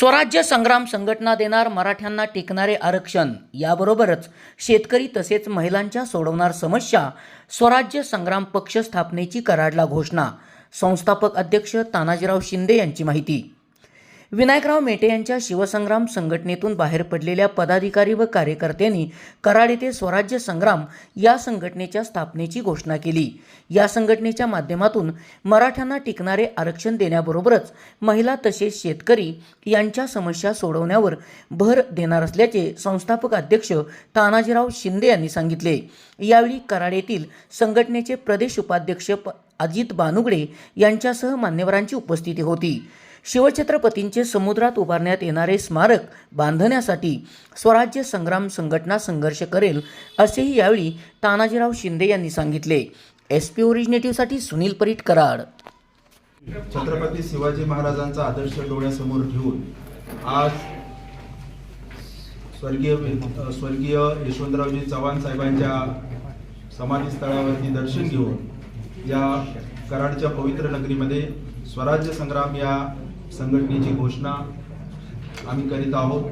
स्वराज्य संग्राम संघटना देणार मराठ्यांना टिकणारे आरक्षण. याबरोबरच शेतकरी तसेच महिलांच्या सोडवणार समस्या स्वराज्य संग्राम पक्ष स्थापनेची कराडला घोषणा. संस्थापक अध्यक्ष तानाजीराव शिंदे यांची माहिती. विनायकराव मेटे यांच्या शिवसंग्राम संघटनेतून बाहेर पडलेल्या पदाधिकारी व कार्यकर्त्यांनी कराड येथे स्वराज्य संग्राम या संघटनेच्या स्थापनेची घोषणा केली. या संघटनेच्या माध्यमातून मराठ्यांना टिकणारे आरक्षण देण्याबरोबरच महिला तसेच शेतकरी यांच्या समस्या सोडवण्यावर भर देणार असल्याचे संस्थापक अध्यक्ष तानाजीराव शिंदे यांनी सांगितले. यावेळी कराड येथील संघटनेचे प्रदेश उपाध्यक्ष प- अजित बानुगडे यांच्यासह मान्यवरांची उपस्थिती होती. शिवछत्रपतींचे समुद्रात उभारण्यात येणारे स्मारक बांधण्यासाठी स्वराज्य संग्राम संघटना संघर्ष करेल असेही यावेळी तानाजीराव शिंदे यांनी सांगितले. एस पी ओरिजिनेटिव्हसाठी सुनील परीट कराड. छत्रपती शिवाजी महाराजांचा आदर्श डोळ्यासमोर ठेवून आज स्वर्गीय स्वर्गीय यशवंतरावजी चव्हाण साहेबांच्या समाधीस्थळावरती दर्शन घेऊन या कराडच्या पवित्र नगरीमध्ये स्वराज्य संग्राम या संघटनेची घोषणा आम्ही करीत आहोत.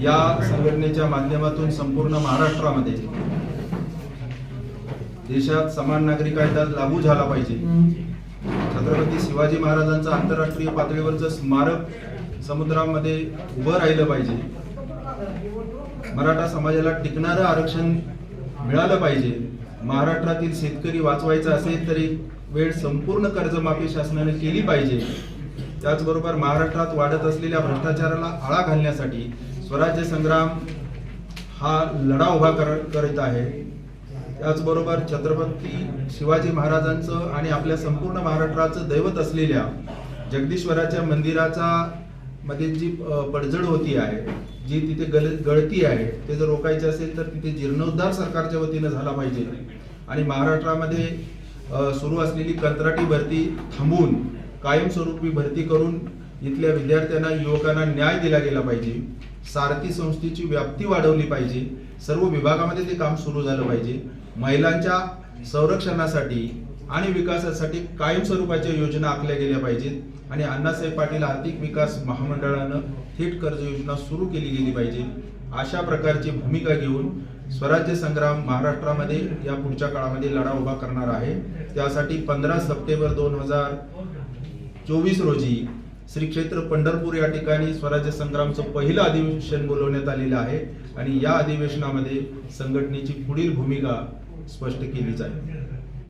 या संघटनेच्या माध्यमातून संपूर्ण महाराष्ट्रामध्ये देशात समान नागरी कायदा लागू झाला पाहिजे. छत्रपती शिवाजी महाराजांचं आंतरराष्ट्रीय पातळीवरचं स्मारक समुद्रामध्ये उभं राहिलं पाहिजे. मराठा समाजाला टिकणारं आरक्षण मिळालं पाहिजे. महाराष्ट्रातील शेतकरी वाचवायचा असेल तरी वेळ संपूर्ण कर्जमाफी शासनाने केली पाहिजे. त्याचबरोबर महाराष्ट्रात वाढत असलेल्या भ्रष्टाचाराला आळा घालण्यासाठी स्वराज्य संग्राम हा लढा उभा कर करीत आहे. त्याचबरोबर छत्रपती शिवाजी महाराजांचं आणि आपल्या संपूर्ण महाराष्ट्राचं दैवत असलेल्या जगदीश्वराच्या मंदिराचा मध्ये जी पडझड होती आहे जी तिथे गल गळती आहे ते जर रोखायचे असेल तर तिथे जीर्णोद्धार सरकारच्या वतीनं झाला पाहिजे. आणि महाराष्ट्रामध्ये सुरू असलेली कंत्राटी भरती थांबवून कायमस्वरूपी भरती करून इथल्या विद्यार्थ्यांना युवकांना न्याय दिला गेला पाहिजे. सारथी संस्थेची व्याप्ती वाढवली पाहिजे. सर्व विभागामध्ये ते काम सुरू झालं पाहिजे. महिलांच्या संरक्षणासाठी आणि विकासासाठी कायमस्वरूपाच्या योजना आखल्या गेल्या पाहिजेत. आणि अण्णासाहेब पाटील आर्थिक विकास महामंडळानं थेट कर्ज योजना सुरू केली गेली पाहिजे. अशा प्रकारची भूमिका घेऊन स्वराज्य संग्राम महाराष्ट्रामध्ये या पुढच्या काळामध्ये लढा उभा करणार आहे. त्यासाठी पंधरा सप्टेंबर दोन हजार चोवीस रोजी श्री क्षेत्र पंढरपूर या ठिकाणी स्वराज्य संग्रामचं पहिलं अधिवेशन बोलवण्यात आलेलं आहे. आणि या अधिवेशनामध्ये संघटनेची पुढील भूमिका स्पष्ट केली जाईल.